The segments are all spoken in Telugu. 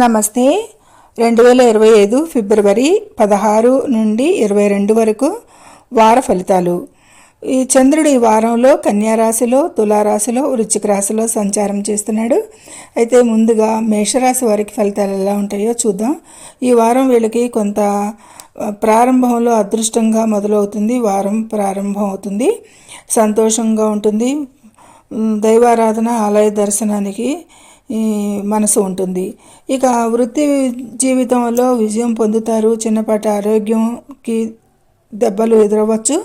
నమస్తే. రెండు వేల ఇరవై ఐదు ఫిబ్రవరి పదహారు నుండి ఇరవై రెండు వరకు వార ఫలితాలు. ఈ చంద్రుడు ఈ వారంలో కన్యారాశిలో తులారాశిలో వృశ్చిక రాశిలో సంచారం చేస్తున్నాడు. అయితే ముందుగా మేషరాశి వారికి ఫలితాలు ఎలా ఉంటాయో చూద్దాం. ఈ వారం వీళ్ళకి కొంత ప్రారంభంలో అదృష్టంగా మొదలవుతుంది. వారం ప్రారంభం అవుతుంది. సంతోషంగా ఉంటుంది. దైవారాధన ఆలయ దర్శనానికి మనసు ఉంటుంది. ఇక వృత్తి జీవితంలో విజయం పొందుతారు. చిన్నపాటి ఆరోగ్యంకి దెబ్బలు ఎదురవ్వచ్చు.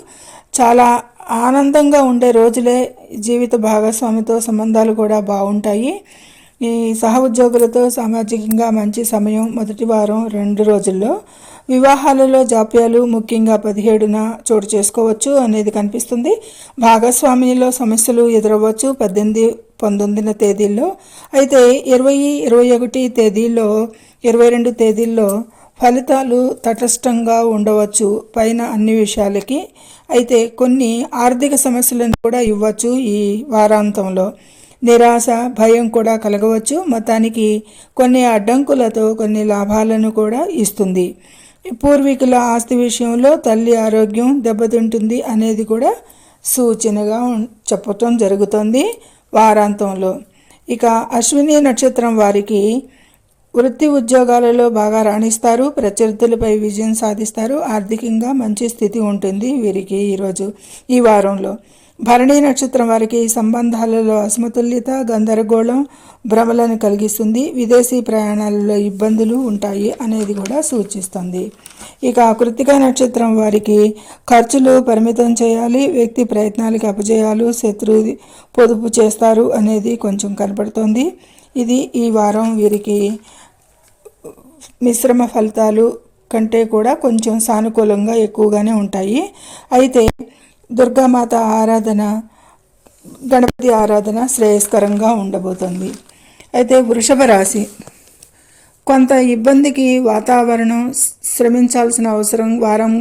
చాలా ఆనందంగా ఉండే రోజులే జీవిత భాగస్వామితో సంబంధాలు కూడా బాగుంటాయి. ఈ సహ ఉద్యోగులతో సామాజికంగా మంచి సమయం మొదటి వారం రెండు రోజుల్లో. వివాహాలలో జాప్యాలు ముఖ్యంగా పదిహేడున చోటు చేసుకోవచ్చు అనేది కనిపిస్తుంది. భాగస్వామిలో సమస్యలు ఎదురవ్వచ్చు. పద్దెనిమిది పంతొమ్మిదిన తేదీల్లో. అయితే ఇరవై ఇరవై ఒకటి తేదీల్లో ఇరవై రెండు తేదీల్లో ఫలితాలు తటస్థంగా ఉండవచ్చు పైన అన్ని విషయాలకి. అయితే కొన్ని ఆర్థిక సమస్యలను కూడా ఇవ్వచ్చు ఈ వారాంతంలో. నిరాశ భయం కూడా కలగవచ్చు. మొత్తానికి కొన్ని అడ్డంకులతో కొన్ని లాభాలను కూడా ఇస్తుంది. పూర్వీకుల ఆస్తి విషయంలో తల్లి ఆరోగ్యం దెబ్బతింటుంది అనేది కూడా సూచనగా చెప్పటం జరుగుతుంది. వారాంతంలో. ఇక అశ్విని నక్షత్రం వారికి వృత్తి ఉద్యోగాలలో బాగా రాణిస్తారు ప్రత్యర్థులపై విజయం సాధిస్తారు ఆర్థికంగా మంచి స్థితి ఉంటుంది వీరికి ఈరోజు ఈ వారంలో. భరణి నక్షత్రం వారికి సంబంధాలలో అసమతుల్యత గందరగోళం భ్రమలను కలిగిస్తుంది విదేశీ ప్రయాణాలలో ఇబ్బందులు ఉంటాయి అనేది కూడా సూచిస్తుంది. ఇక కృతిక నక్షత్రం వారికి ఖర్చులు పరిమితం చేయాలి వ్యక్తి ప్రయత్నాలకి అపజయాలు శత్రు పొదుపు చేస్తారు అనేది కొంచెం కనపడుతోంది. ఇది ఈ వారం వీరికి మిశ్రమ ఫలితాలు కంటే కూడా కొంచెం సానుకూలంగా ఎక్కువగానే ఉంటాయి. అయితే దుర్గామాత ఆరాధన గణపతి ఆరాధన శ్రేయస్కరంగా ఉండబోతుంది. అయితే వృషభ రాశి కొంత ఇబ్బందికి వాతావరణం శ్రమించాల్సిన అవసరం వారం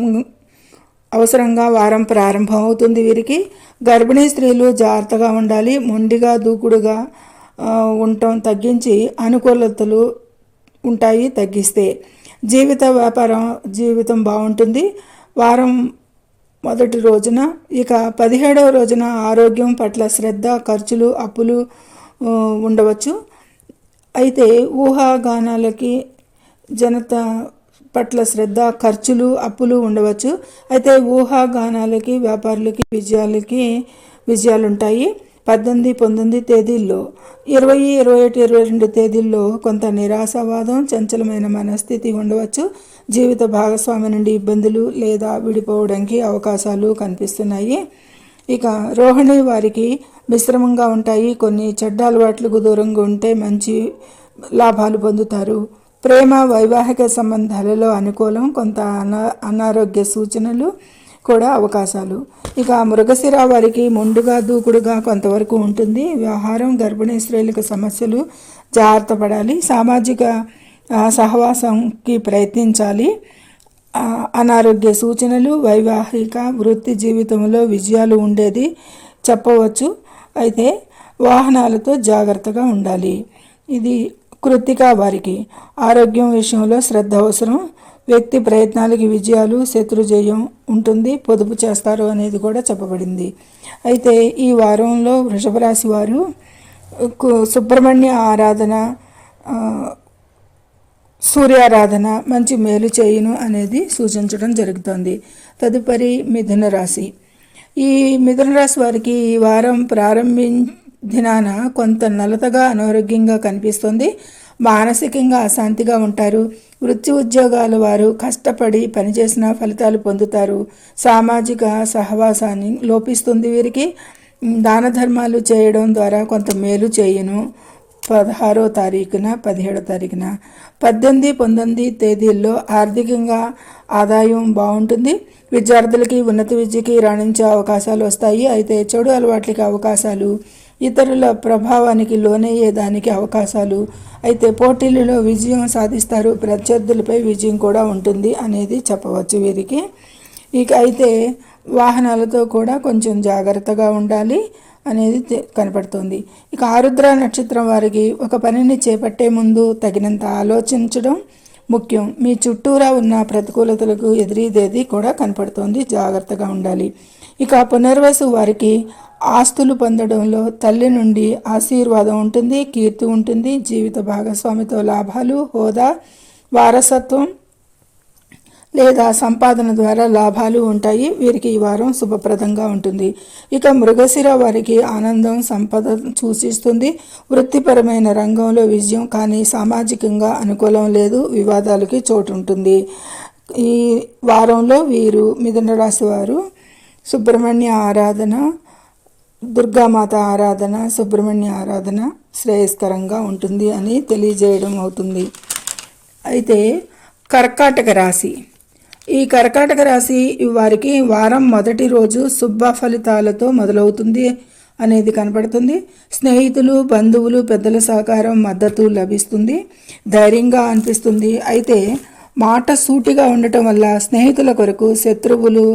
అవసరంగా వారం ప్రారంభం అవుతుంది వీరికి. గర్భిణీ స్త్రీలు జాగ్రత్తగా ఉండాలి. మొండిగా దూకుడుగా ఉండటం తగ్గించి అనుకూలతలు ఉంటాయి తగ్గిస్తే. జీవిత వ్యాపారం జీవితం బాగుంటుంది. వారం మొదటి రోజున ఇక పదిహేడవ రోజున ఆరోగ్యం పట్ల శ్రద్ధ ఖర్చులు అప్పులు ఉండవచ్చు. అయితే ఊహాగానాలకి జనత పట్ల శ్రద్ధ ఖర్చులు అప్పులు ఉండవచ్చు. అయితే ఊహాగానాలకి వ్యాపారులకి విజయాలకి విజయాలు ఉంటాయి పద్దెనిమిది పంతొమ్మిది తేదీల్లో ఇరవై ఇరవై ఒకటి ఇరవై రెండు తేదీల్లో కొంత నిరాశావాదం చంచలమైన మనస్థితి ఉండవచ్చు. జీవిత భాగస్వామి నుండి ఇబ్బందులు లేదా విడిపోవడానికి అవకాశాలు కనిపిస్తున్నాయి. ఇక రోహిణి వారికి మిశ్రమంగా ఉంటాయి. కొన్ని చెడ్డ అలవాట్లకు దూరంగా ఉంటే మంచి లాభాలు పొందుతారు. ప్రేమ వైవాహిక సంబంధాలలో అనుకూలం కొంత అనా అనారోగ్య సూచనలు కూడా అవకాశాలు. ఇక మృగశిర వారికి మొండుగా దూకుడుగా కొంతవరకు ఉంటుంది. వ్యవహారం గర్భిణీ స్త్రీలకు సమస్యలు జాగ్రత్త పడాలి. సామాజిక సహవాసంకి ప్రయత్నించాలి. అనారోగ్య సూచనలు వైవాహిక వృత్తి జీవితంలో విజయాలు ఉండేది చెప్పవచ్చు. అయితే వాహనాలతో జాగ్రత్తగా ఉండాలి. ఇది కృత్తికా వారికి. ఆరోగ్యం విషయంలో శ్రద్ధ అవసరం. వ్యక్తి ప్రయత్నాలకి విజయాలు శత్రుజయం ఉంటుంది. పొదుపు చేస్తారు అనేది కూడా చెప్పబడింది. అయితే ఈ వారంలో వృషభ రాశి వారు కు- సుబ్రహ్మణ్య ఆరాధన సూర్యారాధన మంచి మేలు చేయును అనేది సూచించడం జరుగుతోంది. తదుపరి మిథున రాశి. ఈ మిథున రాశి వారికి ఈ వారం ప్రారంభించినాన కొంత నలతగా అనారోగ్యంగా కనిపిస్తుంది. మానసికంగా అశాంతిగా ఉంటారు. వృత్తి ఉద్యోగాల వారు కష్టపడి పనిచేసిన ఫలితాలు పొందుతారు. సామాజిక సహవాసాన్ని లోపిస్తుంది వీరికి. దాన ధర్మాలు చేయడం ద్వారా కొంత మేలు చేయును. పదహారో తారీఖున పదిహేడో తారీఖున. పద్దెనిమిది పంతొమ్మిది తేదీల్లో ఆర్థికంగా ఆదాయం బాగుంటుంది. విద్యార్థులకి ఉన్నత విద్యకి రాణించే అవకాశాలు వస్తాయి. అయితే చెడు అలవాట్లకి అవకాశాలు ఇతరుల ప్రభావానికి లోనయ్యేదానికి అవకాశాలు. అయితే పోటీలలో విజయం సాధిస్తారు. ప్రత్యర్థులపై విజయం కూడా ఉంటుంది అనేది చెప్పవచ్చు వీరికి. ఇక అయితే వాహనాలతో కూడా కొంచెం జాగ్రత్తగా ఉండాలి. అనేది కనపడుతోంది కనపడుతుంది. ఇక ఆరుద్ర నక్షత్రం వారికి ఒక పనిని చేపట్టే ముందు తగినంత ఆలోచించడం ముఖ్యం. మీ చుట్టూరా ఉన్న ప్రతికూలతలకు ఎదురీదేది కూడా కనపడుతోంది. జాగ్రత్తగా ఉండాలి. ఇక పునర్వసు వారికి ఆస్తులు పొందడంలో తల్లి నుండి ఆశీర్వాదం ఉంటుంది కీర్తి ఉంటుంది జీవిత భాగస్వామితో లాభాలు హోదా వారసత్వం లేదా సంపాదన ద్వారా లాభాలు ఉంటాయి. వీరికి ఈ వారం శుభప్రదంగా ఉంటుంది. ఇక మృగశిర వారికి ఆనందం సంపద సూచిస్తుంది. వృత్తిపరమైన రంగంలో విజయం కానీ సామాజికంగా అనుకూలం లేదు. వివాదాలకి చోటు ఉంటుంది ఈ వారంలో వీరు మిథున రాశి వారు సుబ్రహ్మణ్య ఆరాధన దుర్గామాత ఆరాధన సుబ్రహ్మణ్య ఆరాధన శ్రేయస్కరంగా ఉంటుంది అని తెలియజేయడం అవుతుంది. అయితే కర్కాటక రాశి ఈ కర్కాటక రాశి వారికి వారం మొదటి రోజు శుభ ఫలితాలతో మొదలవుతుంది అనేది కనపడుతుంది. స్నేహితులు బంధువులు పెద్దల సహకారం మద్దతు లభిస్తుంది. ధైర్యంగా అనిపిస్తుంది. అయితే మాట సూటిగా ఉండటం వల్ల స్నేహితుల కొరకు శత్రువులు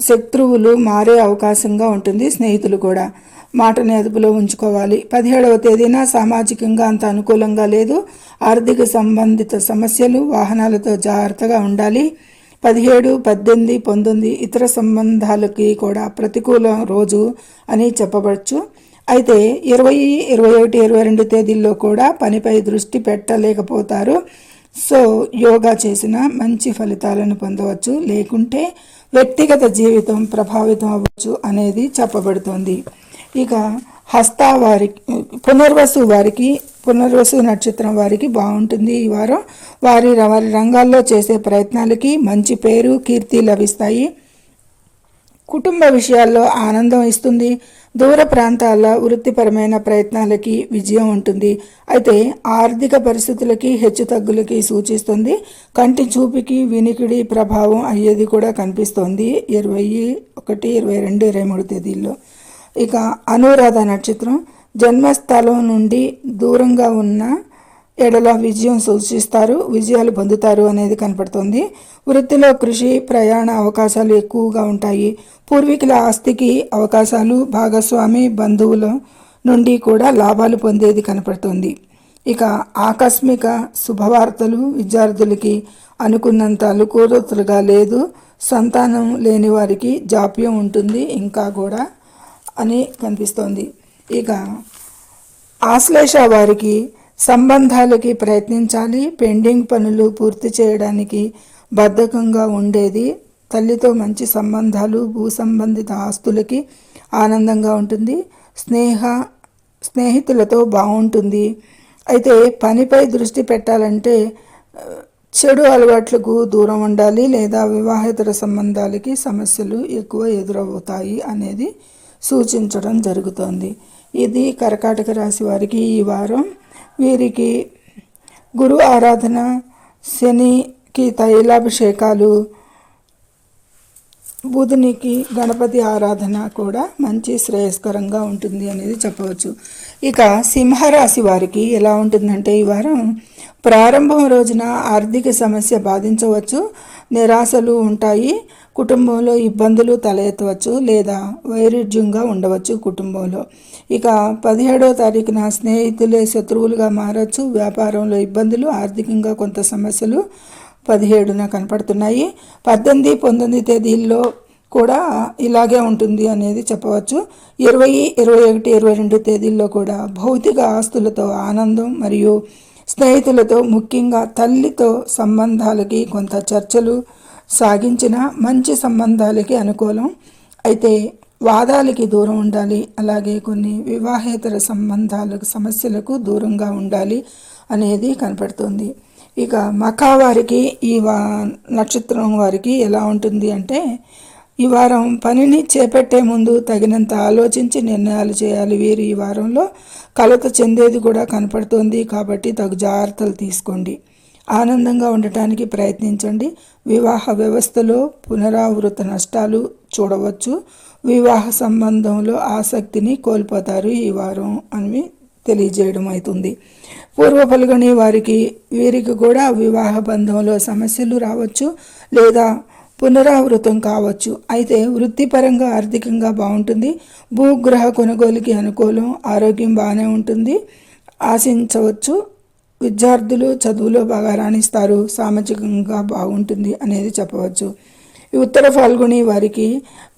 శత్రువులు మారే అవకాశంగా ఉంటుంది స్నేహితులు కూడా. మాటని అదుపులో ఉంచుకోవాలి. పదిహేడవ తేదీన సామాజికంగా అంత అనుకూలంగా లేదు. ఆర్థిక సంబంధిత సమస్యలు వాహనాలతో జాగ్రత్తగా ఉండాలి. పదిహేడు పద్దెనిమిది పంతొమ్మిది ఇతర సంబంధాలకి కూడా ప్రతికూల రోజు అని చెప్పవచ్చు. అయితే ఇరవై ఇరవై ఒకటి ఇరవై రెండు తేదీల్లో కూడా పనిపై దృష్టి పెట్టలేకపోతారు. సో యోగా చేసిన మంచి ఫలితాలను పొందవచ్చు. లేకుంటే వ్యక్తిగత జీవితం ప్రభావితం అవ్వచ్చు అనేది చెప్పబడుతోంది. ఇక హస్త వారికి పునర్వసు వారికి పునర్వసు నక్షత్రం వారికి బాగుంటుంది ఈ వారం. వారి వారి రంగాల్లో చేసే ప్రయత్నాలకి మంచి పేరు కీర్తి లభిస్తాయి. కుటుంబ విషయాల్లో ఆనందం ఇస్తుంది. దూర ప్రాంతాల వృత్తిపరమైన ప్రయత్నాలకి విజయం ఉంటుంది. అయితే ఆర్థిక పరిస్థితులకి హెచ్చుతగ్గులకి సూచిస్తుంది. కంటి చూపుకి వినికిడి ప్రభావం అయ్యేది కూడా కనిపిస్తోంది. ఇరవై ఒకటి ఇరవై రెండు ఇరవై మూడు తేదీల్లో. ఇక అనురాధ నక్షత్రం. జన్మస్థలం నుండి దూరంగా ఉన్న ఎడల విజయం సూచిస్తారు. విజయాలు పొందుతారు అనేది కనపడుతుంది. వృత్తిలో కృషి ప్రయాణ అవకాశాలు ఎక్కువగా ఉంటాయి. పూర్వీకుల ఆస్తికి అవకాశాలు భాగస్వామి బంధువుల నుండి కూడా లాభాలు పొందేది కనపడుతుంది. ఇక ఆకస్మిక శుభవార్తలు విద్యార్థులకి అనుకున్నంత అనుకూలతలుగా లేదు. సంతానం లేని వారికి జాప్యం ఉంటుంది. ఇంకా కూడా అని కనిపిస్తోంది. ఇక ఆశ్లేష వారికి సంబంధాలకి ప్రయత్నించాలి పెండింగ్ పనులు పూర్తి చేయడానికి బద్ధకంగా ఉండేది. తల్లితో మంచి సంబంధాలు భూ సంబంధిత ఆస్తులకి ఆనందంగా ఉంటుంది. స్నేహ స్నేహితులతో బాగుంటుంది. అయితే పనిపై దృష్టి పెట్టాలంటే చెడు అలవాట్లకు దూరం ఉండాలి లేదా వివాహేతర సంబంధాలకి సమస్యలు ఎక్కువ ఎదురవుతాయి అనేది సూచించడం జరుగుతోంది. ఇది కర్కాటక రాశి వారికి ఈ వారం వీరికి గురు ఆరాధన శనికి తైలాభిషేకాలు బుధునికి గణపతి ఆరాధన కూడా మంచి శ్రేయస్కరంగా ఉంటుంది అనేది చెప్పవచ్చు. ఇక సింహరాశి వారికి ఎలా ఉంటుందంటే ఈ వారం ప్రారంభం రోజున ఆర్థిక సమస్య బాధించవచ్చు. నిరాశలు ఉంటాయి. కుటుంబంలో ఇబ్బందులు తలెత్తవచ్చు లేదా వైరుధ్యంగా ఉండవచ్చు కుటుంబంలో. ఇక పదిహేడవ తారీఖున స్నేహితులే శత్రువులుగా మారచ్చు. వ్యాపారంలో ఇబ్బందులు ఆర్థికంగా కొంత సమస్యలు పదిహేడున కనపడుతున్నాయి. పద్దెనిమిది పంతొమ్మిది తేదీల్లో కూడా ఇలాగే ఉంటుంది అనేది చెప్పవచ్చు. ఇరవై ఇరవై ఒకటి ఇరవై రెండు తేదీల్లో కూడా భౌతిక ఆస్తులతో ఆనందం మరియు స్నేహితులతో ముఖ్యంగా తల్లితో సంబంధాలకి కొంత చర్చలు సాగించిన మంచి సంబంధాలకి అనుకూలం. అయితే వాదాలకి దూరం ఉండాలి అలాగే కొన్ని వివాహేతర సంబంధాలకు సమస్యలకు దూరంగా ఉండాలి అనేది కనపడుతుంది. ఇక మఖా వారికి ఈ వా నక్షత్రం వారికి ఎలా ఉంటుంది అంటే ఈ వారం పనిని చేపట్టే ముందు తగినంత ఆలోచించి నిర్ణయాలు చేయాలి. వీరు ఈ వారంలో కలత చెందేది కూడా కనపడుతోంది. కాబట్టి తగు జాగ్రత్తలు తీసుకోండి. ఆనందంగా ఉండటానికి ప్రయత్నించండి. వివాహ వ్యవస్థలో పునరావృత నష్టాలు చూడవచ్చు. వివాహ సంబంధంలో ఆసక్తిని కోల్పోతారు ఈ వారం అని తెలియజేయడం అవుతుంది. పూర్వ పలుగని వారికి వీరికి కూడా వివాహ బంధంలో సమస్యలు రావచ్చు లేదా పునరావృతం కావచ్చు. అయితే వృత్తిపరంగా ఆర్థికంగా బాగుంటుంది. భూగ్రహ కొనుగోలుకి అనుకూలం ఆరోగ్యం బాగానే ఉంటుంది. ఆశించవచ్చు. విద్యార్థులు చదువులో బాగా రాణిస్తారు. సామాజికంగా బాగుంటుంది అనేది చెప్పవచ్చు. ఈ ఉత్తర ఫాల్గుని వారికి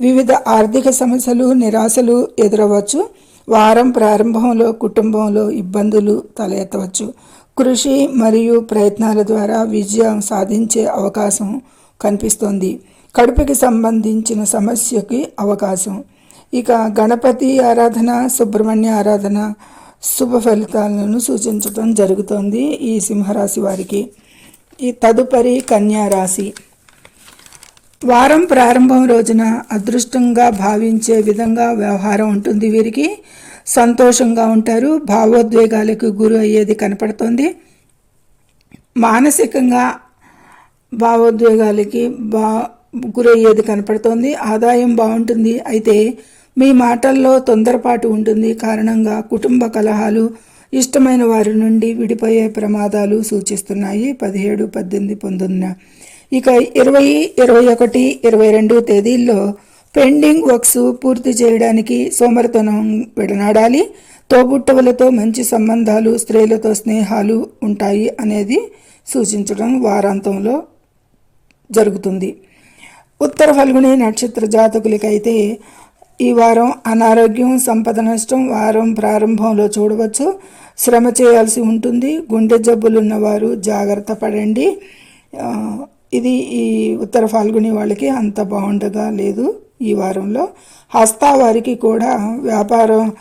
వివిధ ఆర్థిక సమస్యలు నిరాశలు ఎదురవచ్చు. వారం ప్రారంభంలో కుటుంబంలో ఇబ్బందులు తలెత్తవచ్చు. కృషి మరియు ప్రయత్నాల ద్వారా విజయం సాధించే అవకాశం కనిపిస్తోంది. కడుపుకి సంబంధించిన సమస్యకి అవకాశం. ఇక గణపతి ఆరాధన సుబ్రహ్మణ్య ఆరాధన శుభ ఫలితాలను సూచించడం జరుగుతోంది ఈ సింహరాశి వారికి. ఈ తదుపరి కన్యారాశి వారం ప్రారంభం రోజున అదృష్టంగా భావించే విధంగా వ్యవహారం ఉంటుంది వీరికి. సంతోషంగా ఉంటారు. భావోద్వేగాలకు గురి అయ్యేది కనపడుతుంది. మానసికంగా భావోద్వేగాలకి బా గురయ్యేది కనపడుతోంది. ఆదాయం బాగుంటుంది. అయితే మీ మాటల్లో తొందరపాటు ఉంటుంది. కారణంగా కుటుంబ కలహాలు ఇష్టమైన వారి నుండి విడిపోయే ప్రమాదాలు సూచిస్తున్నాయి. పదిహేడు పద్దెనిమిది పంతొమ్మిది ఇక ఇరవై ఇరవై ఒకటి ఇరవై రెండు తేదీల్లో పెండింగ్ వర్క్స్ పూర్తి చేయడానికి సోమరితనం విడనాడాలి తోబుట్టవులతో మంచి సంబంధాలు స్త్రీలతో స్నేహాలు ఉంటాయి అనేది సూచించడం వారాంతంలో జరుగుతుంది. ఉత్తర ఫల్గుని నక్షత్ర జాతకులకైతే ఈ వారం అనారోగ్యం సంపద నష్టం వారం ప్రారంభంలో చూడవచ్చు. శ్రమ చేయాల్సి ఉంటుంది. గుండె జబ్బులు ఉన్నవారు జాగ్రత్త పడండి. ఇది ఈ ఉత్తర ఫాల్గుని వాళ్ళకి అంత బాగుండగా లేదు ఈ వారంలో. హస్తా వారికి కూడా వ్యాపారం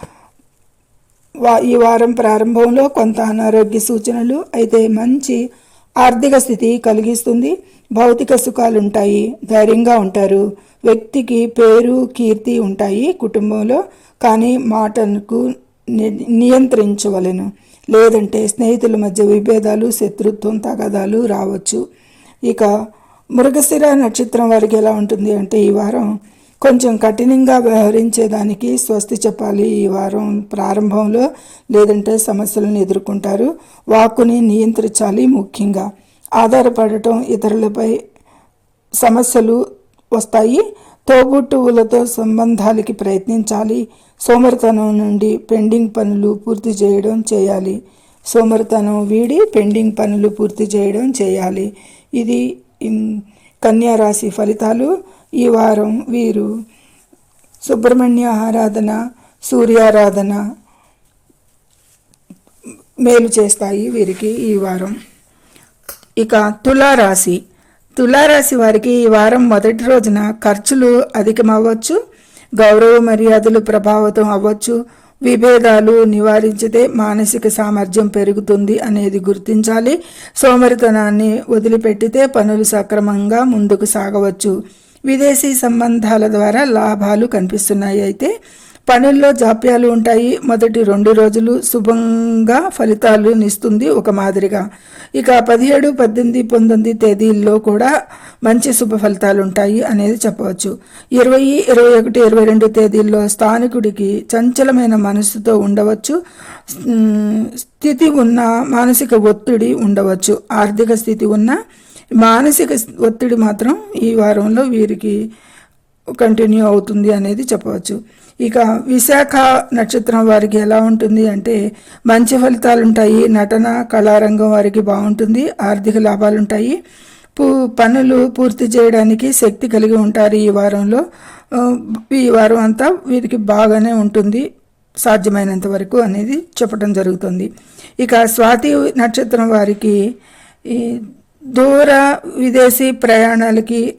వా ఈ వారం ప్రారంభంలో కొంత అనారోగ్య సూచనలు అయితే మంచి ఆర్థిక స్థితి కలిగిస్తుంది. భౌతిక సుఖాలు ఉంటాయి ధైర్యంగా ఉంటారు. వ్యక్తికి పేరు కీర్తి ఉంటాయి కుటుంబంలో కానీ మాటలకు ని- నియంత్రించవలెను. లేదంటే స్నేహితుల మధ్య విభేదాలు శత్రుత్వం తగాదాలు రావచ్చు. ఇక మృగశిర నక్షత్రం వారికి ఎలా ఉంటుంది అంటే ఈ వారం కొంచెం కఠినంగా వ్యవహరించేదానికి స్వస్తి చెప్పాలి. ఈ వారం ప్రారంభంలో లేదంటే సమస్యలను ఎదుర్కొంటారు. వాక్కుని నియంత్రించాలి ముఖ్యంగా. ఆధారపడటం ఇతరులపై సమస్యలు వస్తాయి. తోబుట్టువులతో సంబంధాలకి ప్రయత్నించాలి. సోమరితనం నుండి పెండింగ్ పనులు పూర్తి చేయడం చేయాలి. సోమరితనం వీడి పెండింగ్ పనులు పూర్తి చేయడం చేయాలి. ఇది కన్యారాశి ఫలితాలు. ఈ వారం వీరు సుబ్రహ్మణ్య ఆరాధన సూర్యారాధన మేలు చేస్తాయి వీరికి ఈ వారం. ఇక తులారాశి. తులారాశి వారికి ఈ వారం మొదటి రోజున ఖర్చులు అధికమవ్వచ్చు గౌరవ మర్యాదలు ప్రభావితం అవ్వచ్చు విభేదాలు నివారించితే మానసిక సామర్థ్యం పెరుగుతుంది అనేది గుర్తించాలి. సోమరితనాన్ని వదిలిపెట్టితే పనులు సక్రమంగా ముందుకు సాగవచ్చు. విదేశీ సంబంధాల ద్వారా లాభాలు కనిపిస్తున్నాయి. అయితే పనుల్లో జాప్యాలు ఉంటాయి. మొదటి రెండు రోజులు శుభంగా ఫలితాలు నిస్తుంది ఒక మాదిరిగా. ఇక పదిహేడు పద్దెనిమిది పంతొమ్మిది తేదీల్లో కూడా మంచి శుభ ఫలితాలు ఉంటాయి అనేది చెప్పవచ్చు. ఇరవై ఇరవై ఒకటి ఇరవై రెండు తేదీల్లో స్థానికుడికి చంచలమైన మనసుతో ఉండవచ్చు. స్థితి ఉన్న మానసిక ఒత్తిడి ఉండవచ్చు. ఆర్థిక స్థితి ఉన్న మానసిక ఒత్తిడి మాత్రం ఈ వారంలో వీరికి కంటిన్యూ అవుతుంది అనేది చెప్పవచ్చు. ఇక విశాఖ నక్షత్రం వారికి ఎలా ఉంటుంది అంటే మంచి ఫలితాలు ఉంటాయి నటన కళారంగం వారికి బాగుంటుంది ఆర్థిక లాభాలు ఉంటాయి పూ పనులు పూర్తి చేయడానికి శక్తి కలిగి ఉంటారు ఈ వారంలో. ఈ వారం అంతా వీరికి బాగానే ఉంటుంది సాధ్యమైనంత వరకు అనేది చెప్పడం జరుగుతుంది. ఇక స్వాతి నక్షత్రం వారికి ఈ దూర విదేశీ ప్రయాణాలకి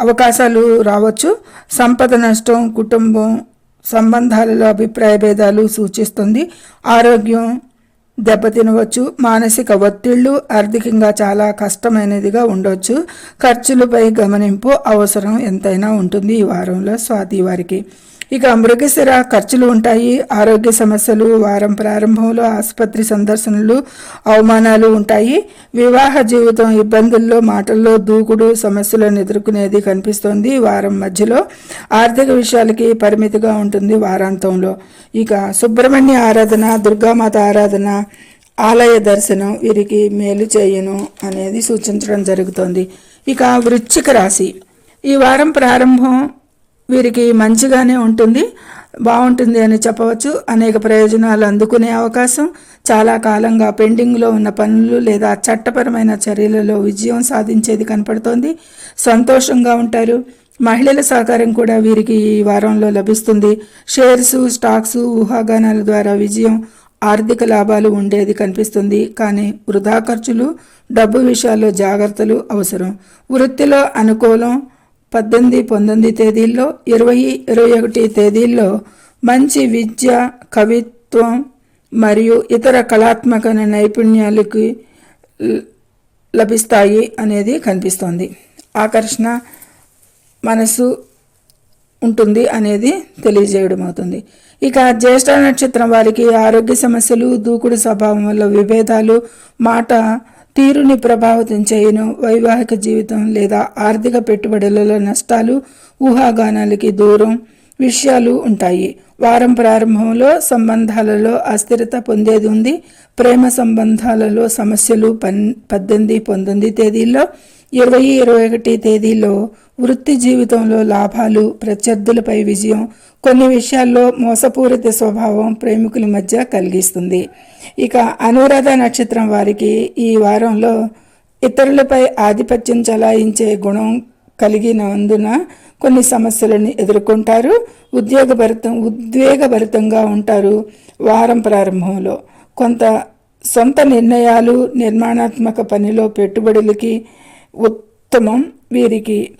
అవకాశాలు రావచ్చు. సంపద నష్టం కుటుంబం సంబంధాలలో అభిప్రాయ భేదాలు సూచిస్తుంది. ఆరోగ్యం దెబ్బతినవచ్చు. మానసిక ఒత్తిళ్ళు ఆర్థికంగా చాలా కష్టమైనదిగా ఉండవచ్చు ఖర్చులపై గమనింపు అవసరం ఎంతైనా ఉంటుంది ఈ వారంలో స్వాతి వారికి. ఇక మృగశిర ఖర్చులు ఉంటాయి. ఆరోగ్య సమస్యలు వారం ప్రారంభంలో ఆసుపత్రి సందర్శనలు అవమానాలు ఉంటాయి. వివాహ జీవితం ఇబ్బందుల్లో మాటల్లో దూకుడు సమస్యలను ఎదుర్కొనేది కనిపిస్తోంది వారం మధ్యలో. ఆర్థిక విషయాలకి పరిమితిగా ఉంటుంది వారాంతంలో. ఇక సుబ్రహ్మణ్య ఆరాధన దుర్గామాత ఆరాధన ఆలయ దర్శనం వీరికి మేలు చేయను అనేది సూచించడం జరుగుతోంది. ఇక వృశ్చిక రాశి. ఈ వారం ప్రారంభం వీరికి మంచిగానే ఉంటుంది బాగుంటుంది అని చెప్పవచ్చు. అనేక ప్రయోజనాలు అందుకునే అవకాశం. చాలా కాలంగా పెండింగ్లో ఉన్న పనులు లేదా చట్టపరమైన చర్యలలో విజయం సాధించేది కనపడుతోంది. సంతోషంగా ఉంటారు. మహిళల సహకారం కూడా వీరికి ఈ వారంలో లభిస్తుంది. షేర్స్ స్టాక్స్ ఊహాగానాల ద్వారా విజయం ఆర్థిక లాభాలు ఉండేది కనిపిస్తుంది. కానీ వృధా ఖర్చులు డబ్బు విషయాల్లో జాగ్రత్తలు అవసరం. వృత్తిలో అనుకూలం పద్దెనిమిది పంతొమ్మిది తేదీల్లో ఇరవై ఇరవై ఒకటి తేదీల్లో మంచి విద్య కవిత్వం మరియు ఇతర కళాత్మక నైపుణ్యాలకి ల- లభిస్తాయి అనేది కనిపిస్తోంది. ఆకర్షణ మనసు ఉంటుంది అనేది తెలియజేయడం అవుతుంది. ఇక జ్యేష్ఠ నక్షత్రం వారికి ఆరోగ్య సమస్యలు దూకుడు స్వభావం వల్ల విభేదాలు మాట తీరుని ప్రభావితం చేయను వైవాహిక జీవితం లేదా ఆర్థిక పెట్టుబడులలో నష్టాలు ఊహాగానాలకి దూరం విషయాలు ఉంటాయి. వారం ప్రారంభంలో సంబంధాలలో అస్థిరత పొందేది ఉంది. ప్రేమ సంబంధాలలో సమస్యలు పన్ పద్దెనిమిది పంతొమ్మిది తేదీల్లో ఇరవై ఇరవై ఒకటి తేదీలో వృత్తి జీవితంలో లాభాలు ప్రత్యర్థులపై విజయం కొన్ని విషయాల్లో మోసపూరిత స్వభావం ప్రేమికుల మధ్య కలిగిస్తుంది. ఇక అనురాధ నక్షత్రం వారికి ఈ వారంలో ఇతరులపై ఆధిపత్యం చలాయించే గుణం కలిగినందున కొన్ని సమస్యలను ఎదుర్కొంటారు. ఉద్యోగభరితం ఉద్వేగభరితంగా ఉంటారు వారం ప్రారంభంలో. కొంత సొంత నిర్ణయాలు నిర్మాణాత్మక పనిలో పెట్టుబడులకి ఉత్తమం. వీరికి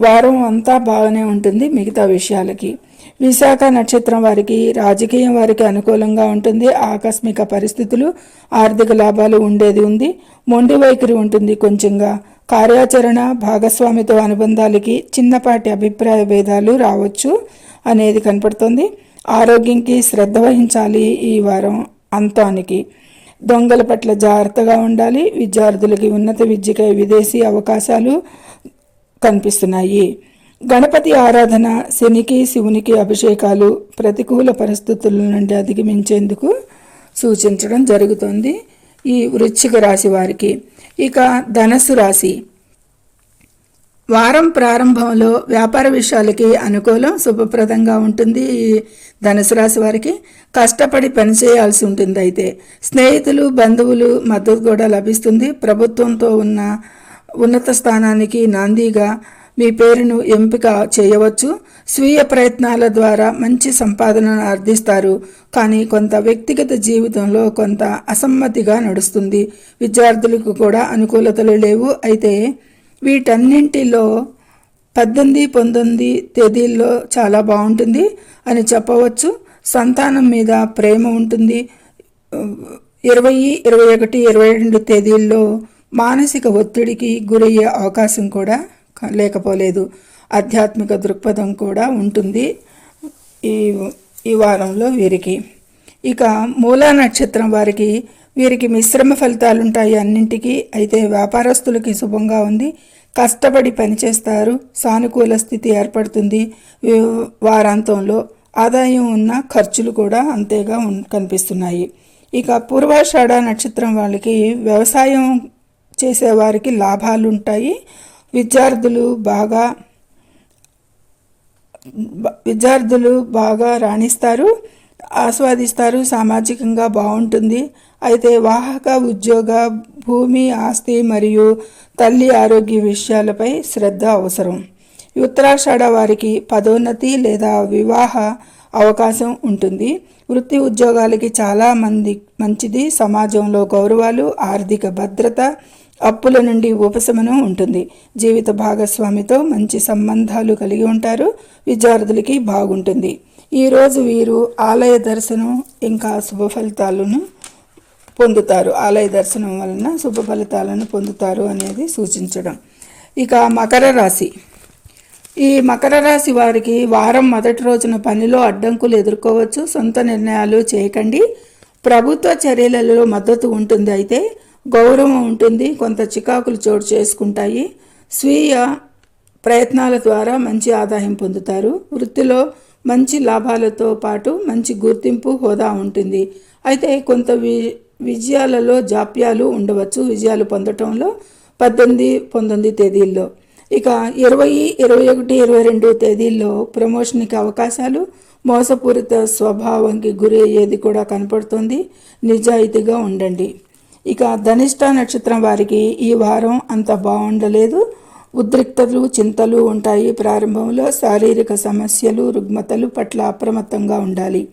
వారం అంతా బాగానే ఉంటుంది మిగతా విషయాలకి. విశాఖ నక్షత్రం వారికి రాజకీయం వారికి అనుకూలంగా ఉంటుంది. ఆకస్మిక పరిస్థితులు ఆర్థిక లాభాలు ఉండేది ఉంది. మొండి వైఖరి ఉంటుంది కొంచెంగా. కార్యాచరణ భాగస్వామితో అనుబంధాలకి చిన్నపాటి అభిప్రాయ భేదాలు రావచ్చు అనేది కనపడుతుంది. ఆరోగ్యంకి శ్రద్ధ వహించాలి ఈ వారం అంతానికి. దొంగల పట్ల జాగ్రత్తగా ఉండాలి. విద్యార్థులకి ఉన్నత విద్యకై విదేశీ అవకాశాలు కనిపిస్తున్నాయి. గణపతి ఆరాధన శనికి శివునికి అభిషేకాలు ప్రతికూల పరిస్థితుల నుండి అధిగమించేందుకు సూచించడం జరుగుతుంది ఈ వృశ్చిక రాశి వారికి. ఇక ధనస్సు రాశి. వారం ప్రారంభంలో వ్యాపార విషయాలకి అనుకూలం శుభప్రదంగా ఉంటుంది ఈ ధనుసు రాశి వారికి. కష్టపడి పనిచేయాల్సి ఉంటుంది అయితే. స్నేహితులు బంధువులు మద్దతు కూడా లభిస్తుంది. ప్రభుత్వంతో ఉన్న ఉన్నత స్థానానికి నాందీగా మీ పేరును ఎంపిక చేయవచ్చు. స్వీయ ప్రయత్నాల ద్వారా మంచి సంపాదనను ఆర్జిస్తారు కానీ కొంత వ్యక్తిగత జీవితంలో కొంత అసమ్మతిగా నడుస్తుంది. విద్యార్థులకు కూడా అనుకూలతలు లేవు. అయితే వీటన్నింటిలో పద్దెనిమిది పంతొమ్మిది తేదీల్లో చాలా బాగుంటుంది అని చెప్పవచ్చు. సంతానం మీద ప్రేమ ఉంటుంది. ఇరవై ఇరవై ఒకటి ఇరవై రెండు తేదీల్లో మానసిక ఒత్తిడికి గురయ్యే అవకాశం కూడా లేకపోలేదు. ఆధ్యాత్మిక దృక్పథం కూడా ఉంటుంది ఈ ఈ వారంలో వీరికి. ఇక మూలా నక్షత్రం వారికి వీరికి మిశ్రమ ఫలితాలు ఉంటాయి అన్నింటికీ. అయితే వ్యాపారస్తులకి శుభంగా ఉంది. కష్టపడి పనిచేస్తారు. సానుకూల స్థితి ఏర్పడుతుంది. వారాంతంలో ఆదాయం ఉన్న ఖర్చులు కూడా అంతేగా ఉన్- కనిపిస్తున్నాయి. ఇక పూర్వాషాఢ నక్షత్రం వాళ్ళకి వ్యవసాయం చేసేవారికి లాభాలు ఉంటాయి విద్యార్థులు బాగా విద్యార్థులు బాగా రాణిస్తారు. ఆస్వాదిస్తారు. సామాజికంగా బాగుంటుంది. అయితే వాహక ఉద్యోగ భూమి ఆస్తి మరియు తల్లి ఆరోగ్య విషయాలపై శ్రద్ధ అవసరం. ఉత్తరాషాఢ వారికి పదోన్నతి లేదా వివాహ అవకాశం ఉంటుంది. వృత్తి ఉద్యోగాలకి చాలా మంది మంచిది. సమాజంలో గౌరవాలు ఆర్థిక భద్రత అప్పుల నుండి ఉపశమనం ఉంటుంది. జీవిత భాగస్వామితో మంచి సంబంధాలు కలిగి ఉంటారు. విద్యార్థులకి బాగుంటుంది. ఈరోజు వీరు ఆలయ దర్శనం ఇంకా శుభ ఫలితాలను పొందుతారు. ఆలయ దర్శనం వలన శుభ ఫలితాలను పొందుతారు అనేది సూచించడం. ఇక మకర రాశి. ఈ మకర రాశి వారికి వారం మొదటి రోజున పనిలో అడ్డంకులు ఎదుర్కోవచ్చు. సొంత నిర్ణయాలు చేయకండి. ప్రభుత్వ చర్యలలో మద్దతు ఉంటుంది. అయితే గౌరవం ఉంటుంది. కొంత చికాకులు చోటు చేసుకుంటాయి. స్వీయ ప్రయత్నాల ద్వారా మంచి ఆదాయం పొందుతారు. వృత్తిలో మంచి లాభాలతో పాటు మంచి గుర్తింపు హోదా ఉంటుంది. అయితే కొంత వి విజయాలలో జాప్యాలు ఉండవచ్చు. విజయాలు పొందటంలో పద్దెనిమిది పంతొమ్మిది తేదీల్లో. ఇక ఇరవై ఇరవై ఒకటి ఇరవై రెండు తేదీల్లో ప్రమోషన్కి అవకాశాలు మోసపూరిత స్వభావంకి గురి అయ్యేది కూడా కనపడుతుంది. నిజాయితీగా ఉండండి. ఇక ధనిష్ట నక్షత్రం వారికి ఈ వారం అంత బాగుండలేదు. ఉద్రిక్తలు చింతలు ఉంటాయి. ప్రారంభంలో శారీరక సమస్యలు రుగ్మతలు పట్ల అప్రమత్తంగా ఉండాలి.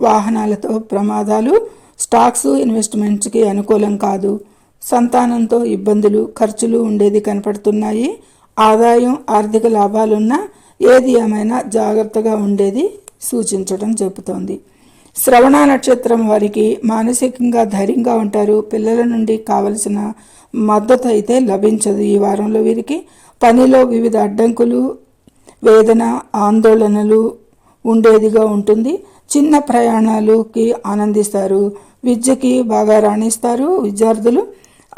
వాహనాలతో ప్రమాదాలు స్టాక్స్ ఇన్వెస్ట్మెంట్స్కి అనుకూలం కాదు. సంతానంతో ఇబ్బందులు ఖర్చులు ఉండేది కనపడుతున్నాయి. ఆదాయం ఆర్థిక లాభాలున్నా ఏది ఏమైనా జాగ్రత్తగా ఉండేది సూచించడం చెబుతోంది శ్రవణ నక్షత్రం వారికి మానసికంగా ధైర్యంగా ఉంటారు. పిల్లల నుండి కావలసిన మద్దతు అయితే లభించదు. ఈ వారంలో వీరికి పనిలో వివిధ అడ్డంకులు వేదన ఆందోళనలు ఉండేదిగా ఉంటుంది. చిన్న ప్రయాణాలుకి ఆనందిస్తారు. విద్యకి బాగా రాణిస్తారు. విద్యార్థులు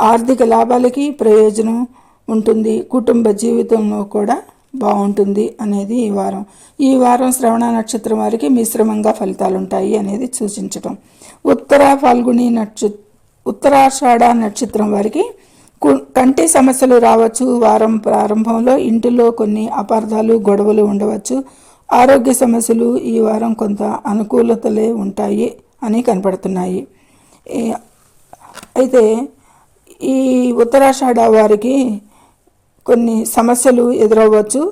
ఆర్థిక లాభాలకి ప్రయోజనం ఉంటుంది. కుటుంబ జీవితంలో కూడా బాగుంటుంది అనేది ఈ వారం. ఈ వారం శ్రవణ నక్షత్రం వారికి మిశ్రమంగా ఫలితాలు ఉంటాయి అనేది సూచించటం. ఉత్తర ఫాల్గుని నక్ష ఉత్తరాషాఢ నక్షత్రం వారికి కంటి సమస్యలు రావచ్చు. వారం ప్రారంభంలో ఇంటిలో కొన్ని అపార్థాలు గొడవలు ఉండవచ్చు. ఆరోగ్య సమస్యలు ఈ వారం కొంత అనుకూలతలే ఉంటాయి అని కనపడుతున్నాయి. అయితే ఈ ఉత్తరాషాఢ వారికి కొన్ని సమస్యలు ఎదురవ్వచ్చు.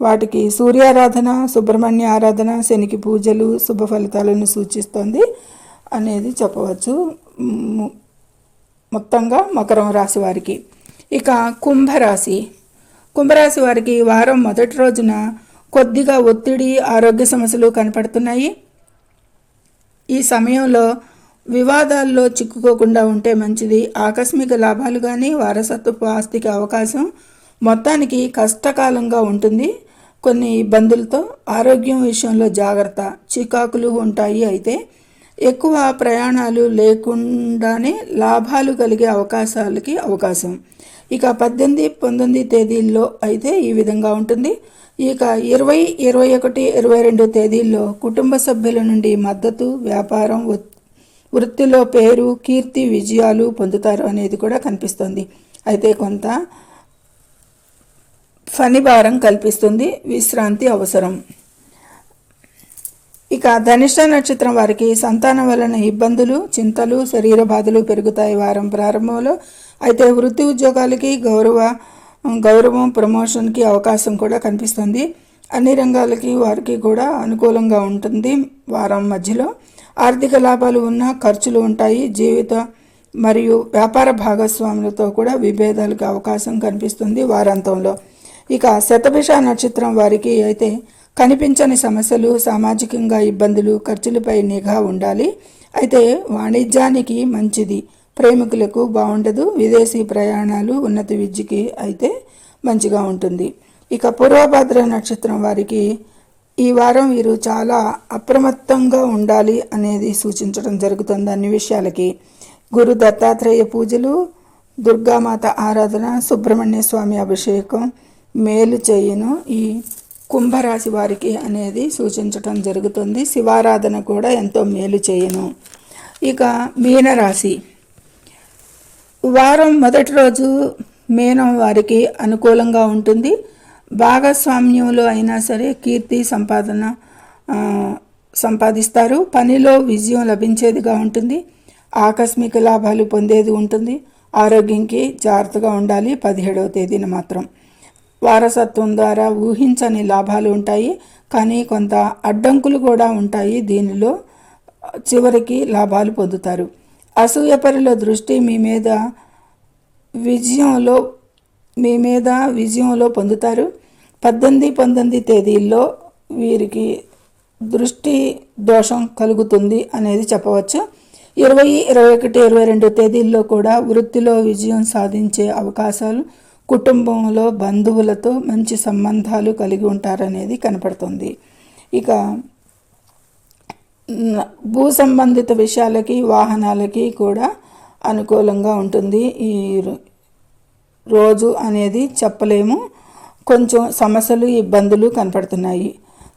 వాటికి సూర్యారాధన సుబ్రహ్మణ్య ఆరాధన శనికి పూజలు శుభ ఫలితాలను సూచిస్తుంది అనేది చెప్పవచ్చు. మొత్తంగా మకరం రాశి వారికి. ఇక కుంభరాశి. కుంభరాశి వారికి వారం మొదటి రోజున కొద్దిగా ఒత్తిడి ఆరోగ్య సమస్యలు కనపడుతున్నాయి. ఈ సమయంలో వివాదాల్లో చిక్కుకోకుండా ఉంటే మంచిది. ఆకస్మిక లాభాలు కానీ వారసత్వపు ఆస్తికి అవకాశం మొత్తానికి కష్టకాలంగా ఉంటుంది. కొన్ని ఇబ్బందులతో ఆరోగ్యం విషయంలో జాగ్రత్త చికాకులు ఉంటాయి అయితే ఎక్కువ ప్రయాణాలు లేకుండానే లాభాలు కలిగే అవకాశాలకి అవకాశం. ఇక పద్దెనిమిది పంతొమ్మిది తేదీల్లో అయితే ఈ విధంగా ఉంటుంది. ఇక ఇరవై ఇరవై ఒకటి ఇరవై రెండు తేదీల్లో కుటుంబ సభ్యుల నుండి మద్దతు వ్యాపారం వృత్తిలో పేరు కీర్తి విజయాలు పొందుతారు అనేది కూడా కనిపిస్తుంది. అయితే కొంత ఫనిభారం కల్పిస్తుంది విశ్రాంతి అవసరం. ఇక ధనిష్ట నక్షత్రం వారికి సంతానం వలన ఇబ్బందులు చింతలు శరీర బాధలు పెరుగుతాయి. వారం ప్రారంభంలో అయితే వృత్తి ఉద్యోగాలకి గౌరవ గౌరవం ప్రమోషన్కి అవకాశం కూడా కనిపిస్తుంది. అన్ని రంగాలకి వారికి కూడా అనుకూలంగా ఉంటుంది వారం మధ్యలో. ఆర్థిక లాభాలు ఉన్న ఖర్చులు ఉంటాయి. జీవిత మరియు వ్యాపార భాగస్వాములతో కూడా విభేదాలకు అవకాశం కనిపిస్తుంది వారాంతంలో. ఇక శతభిష నక్షత్రం వారికి అయితే కనిపించని సమస్యలు సామాజికంగా ఇబ్బందులు ఖర్చులపై నిఘా ఉండాలి. అయితే వాణిజ్యానికి మంచిది. ప్రేమికులకు బాగుండదు. విదేశీ ప్రయాణాలు ఉన్నత విద్యకి అయితే మంచిగా ఉంటుంది. ఇక పూర్వభద్ర నక్షత్రం వారికి ఈ వారం వీరు చాలా అప్రమత్తంగా ఉండాలి అనేది సూచించడం జరుగుతుంది అన్ని విషయాలకి. గురు దత్తాత్రేయ పూజలు దుర్గామాత ఆరాధన సుబ్రహ్మణ్య స్వామి అభిషేకం మేలు చేయును. ఈ కుంభరాశి వారికి అనేది సూచించటం జరుగుతుంది. శివారాధన కూడా ఎంతో మేలు చేయును. ఇక మీనరాశి. వారం మొదటి రోజు మీనం వారికి అనుకూలంగా ఉంటుంది. భాగస్వామ్యంలో అయినా సరే కీర్తి సంపాదన సంపాదిస్తారు. పనిలో విజయం లభించేదిగా ఉంటుంది. ఆకస్మిక లాభాలు పొందేది ఉంటుంది. ఆరోగ్యంకి జాగ్రత్తగా ఉండాలి. పదిహేడవ తేదీన మాత్రం. వారసత్వం ద్వారా ఊహించని లాభాలు ఉంటాయి. కానీ కొంత అడ్డంకులు కూడా ఉంటాయి. దీనిలో చివరికి లాభాలు పొందుతారు. అసూయపరుల దృష్టి మీ మీద విజయంలో మీ మీద విజయంలో పొందుతారు. పద్దెనిమిది పంతొమ్మిది తేదీల్లో వీరికి దృష్టి దోషం కలుగుతుంది అనేది చెప్పవచ్చు. ఇరవై ఇరవై ఒకటి ఇరవై రెండు తేదీల్లో కూడా వృత్తిలో విజయం సాధించే అవకాశాలు కుటుంబంలో బంధువులతో మంచి సంబంధాలు కలిగి ఉంటారనేది కనపడుతుంది. ఇక భూ సంబంధిత విషయాలకి వాహనాలకి కూడా అనుకూలంగా ఉంటుంది. ఈ రో- రోజు అనేది చెప్పలేము. కొంచెం సమస్యలు ఇబ్బందులు కనపడుతున్నాయి.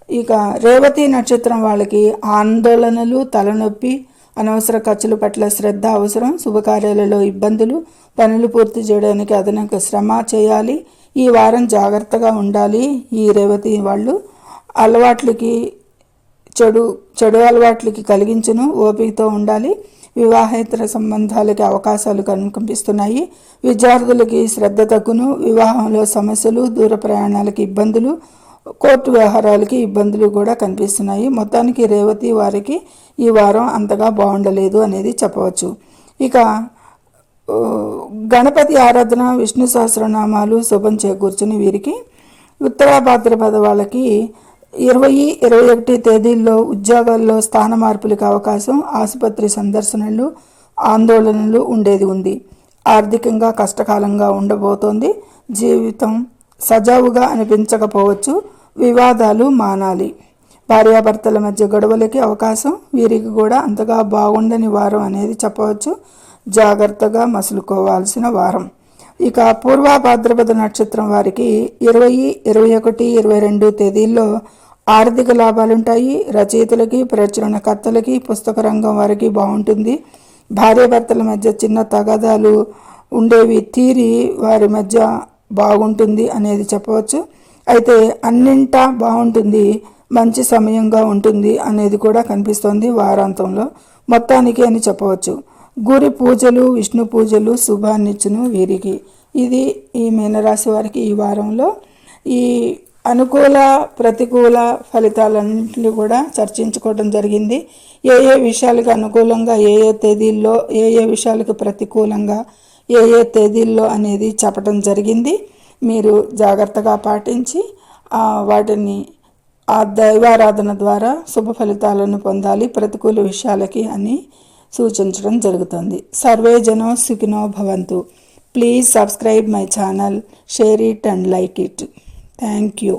ఇక రేవతి నక్షత్రం వాళ్ళకి ఆందోళనలు తలనొప్పి అనవసర ఖర్చుల పట్ల శ్రద్ధ అవసరం శుభకార్యాలలో ఇబ్బందులు పనులు పూర్తి చేయడానికి అదనపు శ్రమ చేయాలి. ఈ వారం జాగ్రత్తగా ఉండాలి. ఈ రేవతి వాళ్ళు అలవాట్లకి చెడు చెడు అలవాట్లకి కలిగించును ఓపికతో ఉండాలి. వివాహేతర సంబంధాలకి అవకాశాలు కనిపిస్తున్నాయి. విద్యార్థులకి శ్రద్ధ తగ్గును వివాహంలో సమస్యలు దూర ప్రయాణాలకి ఇబ్బందులు కోర్టు వ్యవహారాలకి ఇబ్బందులు కూడా కనిపిస్తున్నాయి. మొత్తానికి రేవతి వారికి ఈ వారం అంతగా బాగుండలేదు అనేది చెప్పవచ్చు. ఇక గణపతి ఆరాధన విష్ణు సహస్రనామాలు శుభం చేకూర్చుని వీరికి ఉత్తరా భాద్రపద వాళ్ళకి ఇరవై ఇరవై ఒకటి తేదీల్లో ఉద్యోగాల్లో స్థాన మార్పులకు అవకాశం ఆసుపత్రి సందర్శనలు ఆందోళనలు ఉండేది ఉంది. ఆర్థికంగా కష్టకాలంగా ఉండబోతోంది. జీవితం సజావుగా అనిపించకపోవచ్చు. వివాదాలు మానాలి. భార్యాభర్తల మధ్య గొడవలకి అవకాశం వీరికి కూడా అంతగా బాగుండని వారం అనేది చెప్పవచ్చు. జాగ్రత్తగా మసులుకోవాల్సిన వారం. ఇక పూర్వ భాద్రపద నక్షత్రం వారికి ఇరవై ఇరవై ఒకటి ఇరవై రెండు తేదీల్లో ఆర్థిక లాభాలుంటాయి. రచయితలకి ప్రచురణకర్తలకి పుస్తక రంగం వారికి బాగుంటుంది. భార్యాభర్తల మధ్య చిన్న తగాదాలు ఉండేవి తీరి వారి మధ్య బాగుంటుంది అనేది చెప్పవచ్చు. అయితే అన్నింటా బాగుంటుంది మంచి సమయంగా ఉంటుంది అనేది కూడా కనిపిస్తోంది వారాంతంలో. మొత్తానికి అని చెప్పవచ్చు. గురి పూజలు విష్ణు పూజలు శుభాన్నిచ్చును వీరికి. ఇది ఈ మీనరాశి వారికి ఈ వారంలో ఈ అనుకూల ప్రతికూల ఫలితాలన్నింటినీ కూడా చర్చించుకోవడం జరిగింది. ఏ ఏ విషయాలకు అనుకూలంగా ఏ ఏ తేదీల్లో ఏ ఏ విషయాలకు ప్రతికూలంగా ఏ ఏ తేదీల్లో అనేది చెప్పడం జరిగింది. మీరు జాగ్రత్తగా పాటించి వాటిని ఆ దైవారాధన ద్వారా శుభ ఫలితాలను పొందాలి ప్రతికూల విషయాలకి అని సూచించడం జరుగుతుంది. సర్వే జనో సుఖినో భవంతు. Please subscribe my channel share it and like it thank you